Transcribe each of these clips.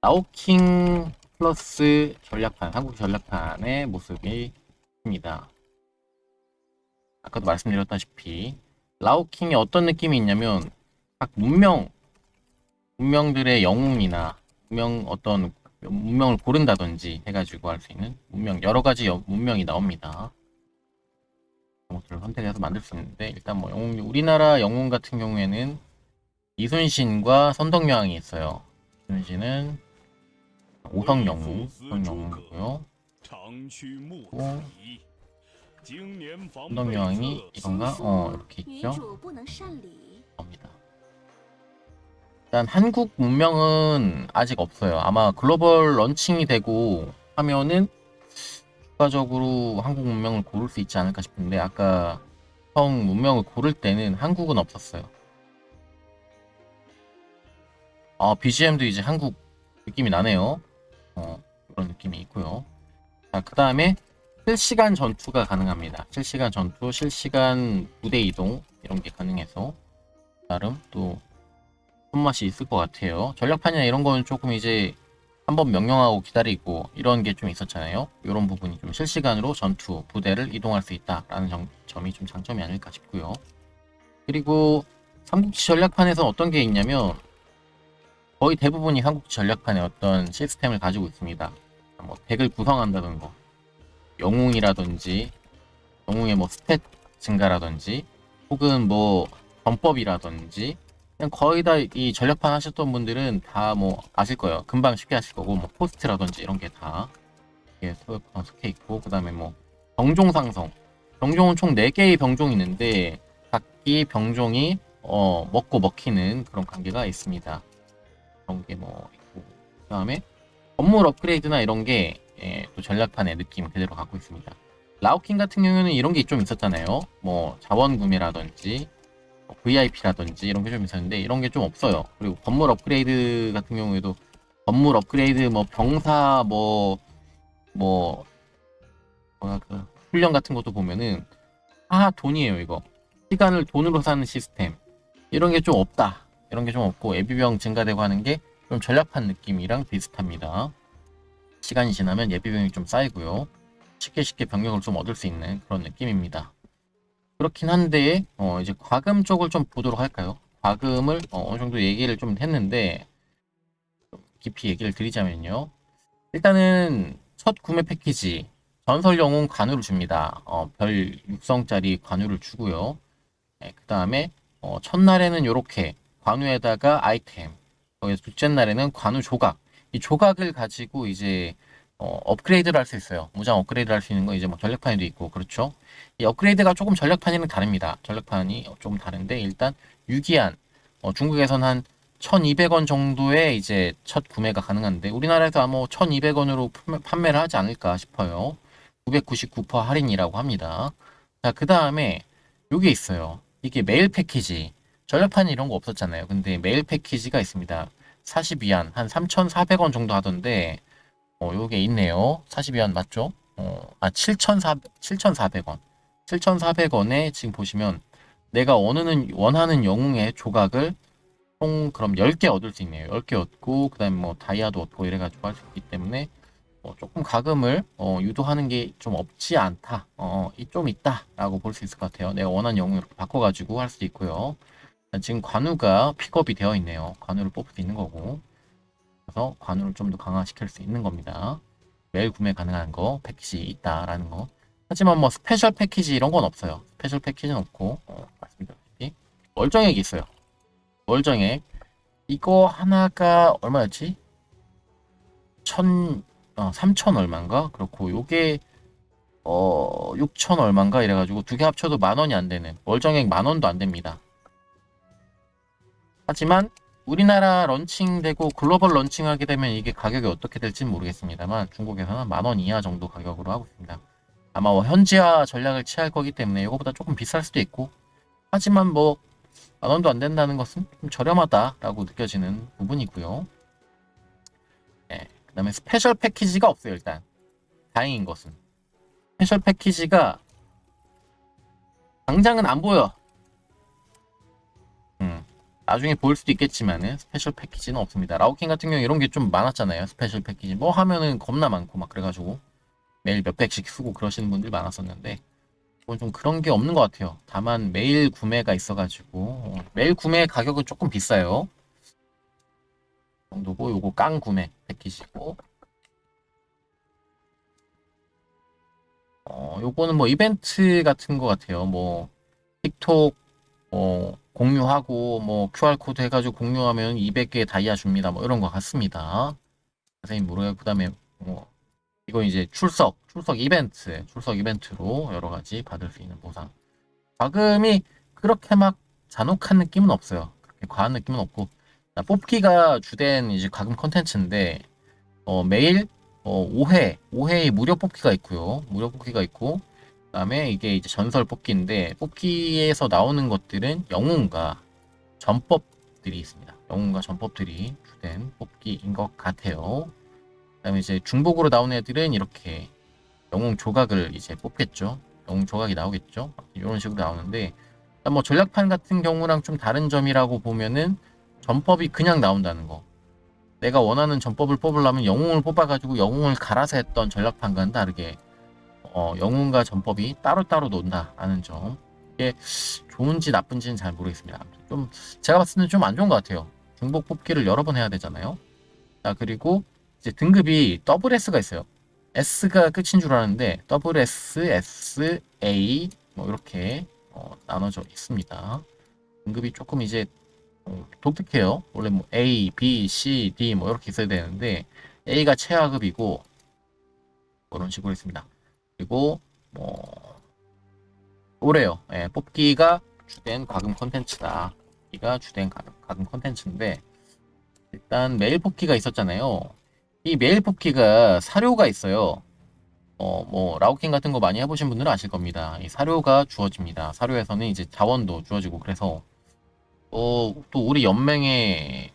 라오킹 플러스 전략판, 한국 전략판의 모습이 입니다. 아까도 말씀드렸다시피 라오킹이 어떤 느낌이 있냐면 각 문명 문명들의 영웅이나 문명 어떤 문명을 고른다든지 해가지고 할 수 있는 문명 여러 가지 여- 문명이 나옵니다. 그런 것들을 선택해서 만들 수 있는데 일단 뭐 영웅 우리나라 영웅 같은 경우에는 이순신과 선덕여왕이 있어요. 이순신은 오성 영웅, 오성 영웅이고요. 또 운동 여왕이 이건가? 어 이렇게 있죠. 갑니다. 일단 한국 문명은 아직 없어요. 아마 글로벌 런칭이 되고 하면은 추가적으로 한국 문명을 고를 수 있지 않을까 싶은데 아까 성 문명을 고를 때는 한국은 없었어요. 아 BGM도 이제 한국 느낌이 나네요. 어 그런 느낌이 있고요. 자 그 다음에 실시간 전투가 가능합니다. 실시간 전투, 실시간 무대 이동 이런 게 가능해서 나름 또 손맛이 있을 것 같아요. 전략판이나 이런 거는 조금 이제 한번 명령하고 기다리고 이런 게 좀 있었잖아요. 이런 부분이 좀 실시간으로 전투 부대를 이동할 수 있다라는 점, 점이 좀 장점이 아닐까 싶고요. 그리고 삼국지 전략판에서 어떤 게 있냐면 거의 대부분이 삼국지 전략판에 어떤 시스템을 가지고 있습니다. 뭐 덱을 구성한다는 거, 영웅이라든지 영웅의 뭐 스탯 증가라든지 혹은 뭐 전법이라든지 그냥 거의 다 이 전략판 하셨던 분들은 다 뭐 아실 거예요. 금방 쉽게 하실 거고 뭐 포스트라든지 이런 게 다 이게 속해 있고 그다음에 뭐 병종 상성. 병종은 총 4개의 병종이 있는데 각기 병종이 어 먹고 먹히는 그런 관계가 있습니다. 그런 게 뭐 있고 그 다음에 건물 업그레이드나 이런 게 예, 또 전략판의 느낌 그대로 갖고 있습니다. 라오킹 같은 경우는 이런 게 좀 있었잖아요. 뭐 자원 구매라든지 뭐 VIP라든지 이런 게 좀 있었는데 이런 게 좀 없어요. 그리고 건물 업그레이드 같은 경우에도 건물 업그레이드 뭐 병사 뭐뭐 뭐야 그 훈련 같은 것도 보면은 아 돈이에요 이거 시간을 돈으로 사는 시스템 이런 게 좀 없다 이런 게 좀 없고 예비병 증가되고 하는 게 좀 전략판 느낌이랑 비슷합니다. 시간이 지나면 예비병이 좀 쌓이고요. 쉽게 쉽게 병력을 좀 얻을 수 있는 그런 느낌입니다. 그렇긴 한데 어 이제 과금 쪽을 좀 보도록 할까요? 과금을 어, 느 정도 얘기를 좀 했는데 좀 깊이 얘기를 드리자면요. 일단은 첫 구매 패키지 전설 영웅 관우를 줍니다. 어, 별 6성짜리 관우를 주고요. 네, 그 다음에 어, 첫날에는 이렇게 관우에다가 아이템, 거기서 둘째 날에는 관우 조각. 이 조각을 가지고 이제 어, 업그레이드를 할 수 있어요. 무장 업그레이드 할수 있는 거 이제 뭐 전력판에도 있고 그렇죠. 이 업그레이드가 조금 전력판이랑 다릅니다. 전력판이 조금 다른데 일단 유기한 어, 중국에서는 한 1200원 정도의 이제 첫 구매가 가능한데 우리나라에서 아마 1200원으로 판매를 하지 않을까 싶어요. 999% 할인이라고 합니다. 자, 그 다음에 요게 있어요. 이게 메일 패키지. 전력판이 이런 거 없었잖아요. 근데 메일 패키지가 있습니다. 42안 한 3,400원 정도 하던데 어, 요게 있네요. 42안 맞죠? 어, 아, 7,400, 7,400원. 7,400원에 지금 보시면 내가 원하는, 원하는 영웅의 조각을 총 그럼 10개 얻을 수 있네요. 10개 얻고, 그 다음에 뭐 다이아도 얻고 이래 가지고 할 수 있기 때문에 어, 조금 가금을 어, 유도하는 게 좀 없지 않다. 어, 이좀 있다라고 볼 수 있을 것 같아요. 내가 원하는 영웅 이렇게 바꿔 가지고 할 수 있고요. 지금 관우가 픽업이 되어 있네요. 관우를 뽑을 수 있는 거고. 그래서 관우를 좀 더 강화시킬 수 있는 겁니다. 매일 구매 가능한 거 패키지 있다라는 거. 하지만 뭐 스페셜 패키지 이런 건 없어요. 스페셜 패키지는 없고 어, 말씀드렸다시피 월정액이 있어요. 월정액 이거 하나가 얼마였지? 천, 어, 삼천 얼마인가? 그렇고 요게 어, 6천 얼마인가 이래가지고 두 개 합쳐도 만 원이 안 되는 월정액 만 원도 안 됩니다. 하지만 우리나라 런칭되고 글로벌 런칭하게 되면 이게 가격이 어떻게 될지는 모르겠습니다만 중국에서는 만 원 이하 정도 가격으로 하고 있습니다. 아마 뭐 현지화 전략을 취할 거기 때문에 이거보다 조금 비쌀 수도 있고 하지만 뭐 만 원도 안 된다는 것은 좀 저렴하다라고 느껴지는 부분이고요. 네, 그 다음에 스페셜 패키지가 없어요 일단 다행인 것은 스페셜 패키지가 당장은 안 보여. 음, 나중에 보일 수도 있겠지만은 스페셜 패키지는 없습니다. 라우킹 같은 경우 이런 게 좀 많았잖아요. 스페셜 패키지 뭐 하면은 겁나 많고 막 그래가지고 매일 몇 백씩 쓰고 그러시는 분들 많았었는데 이건 좀 그런 게 없는 것 같아요. 다만 매일 구매가 있어가지고 어, 매일 구매 가격은 조금 비싸요. 그 정도고 요거 깡 구매 패키지고 어 요거는 뭐 이벤트 같은 것 같아요. 뭐 틱톡 어 공유하고 뭐 QR 코드 해가지고 공유하면 200개 다이아 줍니다. 뭐 이런 것 같습니다. 자세히 모르겠고 그 다음에 뭐 이거 이제 출석 출석 이벤트 출석 이벤트로 여러 가지 받을 수 있는 보상. 과금이 그렇게 막 잔혹한 느낌은 없어요. 그렇게 과한 느낌은 없고 자, 뽑기가 주된 이제 과금 컨텐츠인데 어, 매일 어, 5회 5회의 무료 뽑기가 있고요. 무료 뽑기가 있고 그다음에 이게 이제 전설 뽑기인데 뽑기에서 나오는 것들은 영웅과 전법들이 있습니다. 영웅과 전법들이 주된 뽑기인 것 같아요. 그다음에 이제 중복으로 나오는 애들은 이렇게 영웅 조각을 이제 뽑겠죠. 영웅 조각이 나오겠죠. 이런 식으로 나오는데 뭐 전략판 같은 경우랑 좀 다른 점이라고 보면은 전법이 그냥 나온다는 거. 내가 원하는 전법을 뽑으려면 영웅을 뽑아가지고 영웅을 갈아서 했던 전략판과는 다르게 어, 영웅과 전법이 따로따로 논다라는 점. 이게 좋은지 나쁜지는 잘 모르겠습니다. 좀 제가 봤을 때는 좀 안 좋은 것 같아요. 중복 뽑기를 여러 번 해야 되잖아요. 자 그리고 이제 등급이 더블 S가 있어요. S가 끝인 줄 알았는데 더블 S, S, A 뭐 이렇게 어, 나눠져 있습니다. 등급이 조금 이제 어, 독특해요. 원래 뭐 A, B, C, D 뭐 이렇게 있어야 되는데 A가 최하급이고 그런 식으로 있습니다. 그리고 뭐 올해요. 예, 뽑기가 주된 과금 콘텐츠다. 뽑기가 주된 과금, 콘텐츠인데 일단 메일 뽑기가 있었잖아요. 이 메일 뽑기가 사료가 있어요. 어, 뭐 라우킹 같은 거 많이 해보신 분들은 아실 겁니다. 이 사료가 주어집니다. 사료에서는 이제 자원도 주어지고 그래서 어, 또 우리 연맹에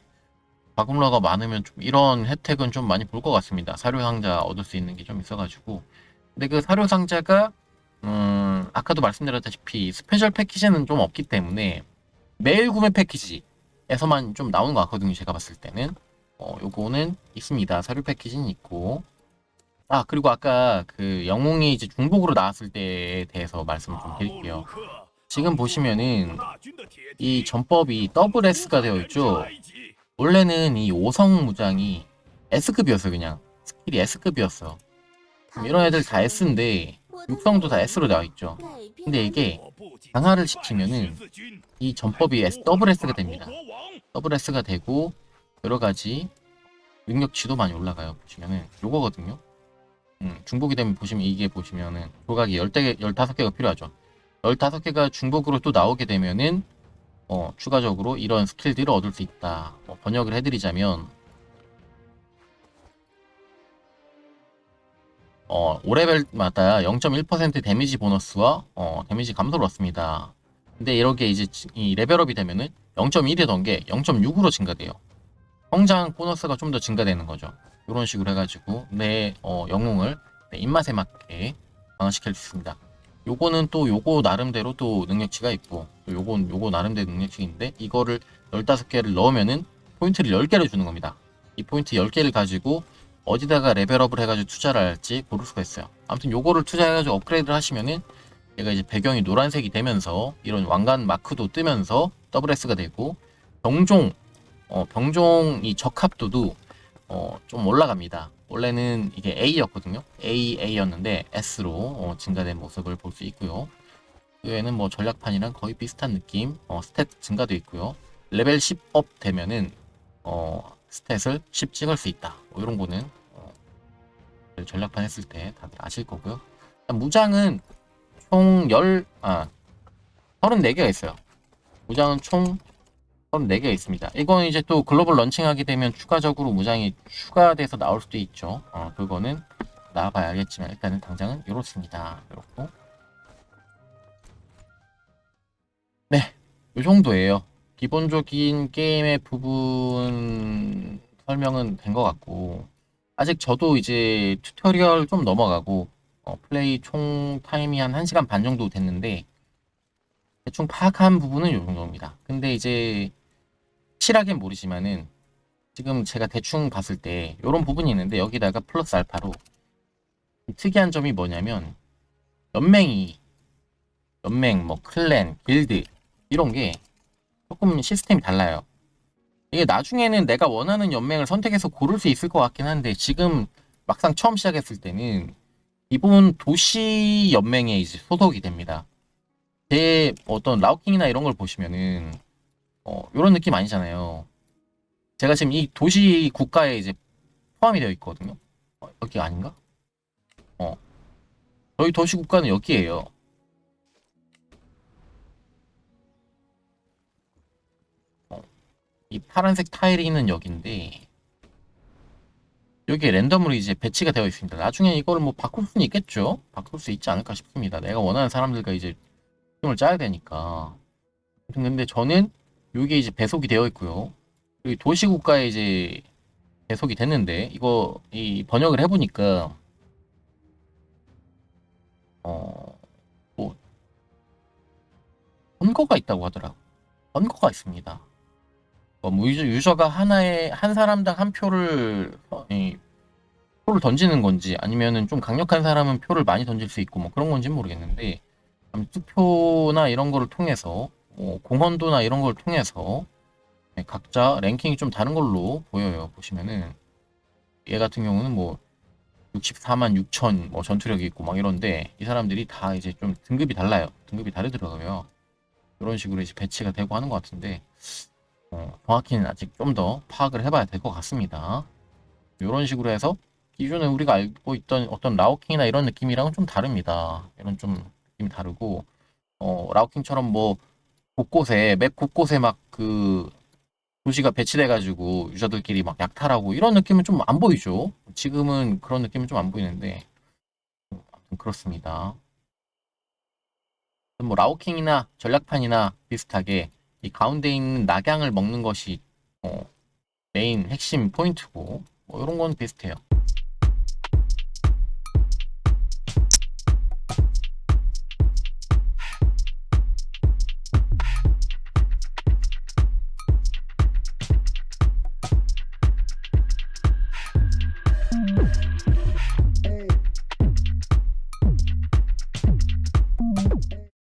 과금러가 많으면 좀 이런 혜택은 좀 많이 볼 것 같습니다. 사료 상자 얻을 수 있는 게 좀 있어가지고 근데 그 사료 상자가 음, 아까도 말씀드렸다시피 스페셜 패키지는 좀 없기 때문에 매일 구매 패키지에서만 좀 나오는 것 같거든요. 제가 봤을 때는 어, 요거는 있습니다. 사료 패키지는 있고 아 그리고 아까 그 영웅이 이제 중복으로 나왔을 때에 대해서 말씀을 좀 드릴게요. 지금 보시면은 이 전법이 더블 S가 되어 있죠. 원래는 이 오성 무장이 S급이었어요. 그냥 스킬이 S급이었어. 이런 애들 다 S인데 육성도 다 S로 나와 있죠. 근데 이게 강화를 시키면은 이 전법이 S, 더블 S가 됩니다. 더블 S가 되고 여러 가지 능력치도 많이 올라가요. 보시면은 요거거든요. 음, 중복이 되면 보시면 이게 보시면은 조각이 10개, 15개가 필요하죠. 15개가 중복으로 또 나오게 되면은 어, 추가적으로 이런 스킬들을 얻을 수 있다. 뭐 번역을 해드리자면 어, 5레벨마다 0.1% 데미지 보너스와 어, 데미지 감소를 얻습니다. 근데 이렇게 이제 지- 이 레벨업이 되면은 0.1이던 게 0.6으로 증가돼요. 성장 보너스가 좀 더 증가되는 거죠. 이런 식으로 해가지고 내 어, 영웅을 내 입맛에 맞게 강화시킬 수 있습니다. 요거는 또 요거 나름대로 또 능력치가 있고 또 요건 요거 나름대로 능력치인데 이거를 15개를 넣으면은 포인트를 10개를 주는 겁니다. 이 포인트 10개를 가지고 어디다가 레벨업을 해가지고 투자를 할지 고를 수가 있어요. 아무튼 요거를 투자해가지고 업그레이드를 하시면은 얘가 이제 배경이 노란색이 되면서 이런 왕관 마크도 뜨면서 더블 S가 되고 병종 어, 병종이 적합도도 어, 좀 올라갑니다. 원래는 이게 A였거든요. A, A였는데 S로 어, 증가된 모습을 볼 수 있고요. 그 외에는 뭐 전략판이랑 거의 비슷한 느낌, 어, 스탯 증가도 있고요. 레벨 10업 되면은 어, 스탯을 10 찍을 수 있다. 뭐 이런 거는 어, 전략판 했을 때 다들 아실 거고요. 무장은 총 10, 아, 34개가 있어요. 무장은 총 34개가 있습니다. 이건 이제 또 글로벌 런칭하게 되면 추가적으로 무장이 추가돼서 나올 수도 있죠. 어, 그거는 나와봐야 알겠지만 일단은 당장은 이렇습니다. 이렇고 네, 이 정도예요. 기본적인 게임의 부분 설명은 된 것 같고 아직 저도 이제 튜토리얼 좀 넘어가고 어, 플레이 총 타임이 한 1시간 반 정도 됐는데 대충 파악한 부분은 이 정도입니다. 근데 이제 확실하게 모르지만은 지금 제가 대충 봤을 때 이런 부분이 있는데 여기다가 플러스 알파로 특이한 점이 뭐냐면 연맹이 연맹 뭐 클랜 빌드 이런 게 조금 시스템이 달라요. 이게 나중에는 내가 원하는 연맹을 선택해서 고를 수 있을 것 같긴 한데 지금 막상 처음 시작했을 때는 기본 도시 연맹에 이제 소속이 됩니다. 제 어떤 라우킹이나 이런 걸 보시면은 어 이런 느낌 아니잖아요. 제가 지금 이 도시 국가에 이제 포함이 되어 있거든요. 어, 여기 아닌가? 어 저희 도시 국가는 여기에요. 이 파란색 타일이 있는 여기인데 여기에 랜덤으로 이제 배치가 되어 있습니다. 나중에 이걸 뭐 바꿀 수는 있겠죠? 바꿀 수 있지 않을까 싶습니다. 내가 원하는 사람들과 이제 팀을 짜야 되니까. 근데 저는 여기에 이제 배속이 되어 있고요. 여기 도시국가에 이제 배속이 됐는데 이거 이 번역을 해보니까 어 뭐 선거가 있다고 하더라고. 선거가 있습니다. 어, 뭐 유저, 유저 가 하나에 한 사람당 한 표를 어, 이, 표를 던지는 건지 아니면은 좀 강력한 사람은 표를 많이 던질 수 있고 뭐 그런 건지는 모르겠는데 투표나 이런 거를 통해서 뭐 공헌도나 이런 걸 통해서 네, 각자 랭킹이 좀 다른 걸로 보여요. 보시면은 얘 같은 경우는 뭐 64만 6천 뭐 전투력이 있고 막 이런데 이 사람들이 다 이제 좀 등급이 달라요. 등급이 다르더라고요. 이런 식으로 이제 배치가 되고 하는 것 같은데 어, 정확히는 아직 좀 더 파악을 해봐야 될 것 같습니다. 이런 식으로 해서 기존에 우리가 알고 있던 어떤 라우킹이나 이런 느낌이랑은 좀 다릅니다. 이런 좀 느낌이 다르고 어, 라우킹처럼 뭐 곳곳에 맵 곳곳에 막 그 도시가 배치돼가지고 유저들끼리 막 약탈하고 이런 느낌은 좀 안 보이죠. 지금은 그런 느낌은 좀 안 보이는데 어, 아무튼 그렇습니다. 뭐 라우킹이나 전략판이나 비슷하게 이 가운데 있는 낙양을 먹는 것이 어, 메인 핵심 포인트고 뭐 이런 건 비슷해요.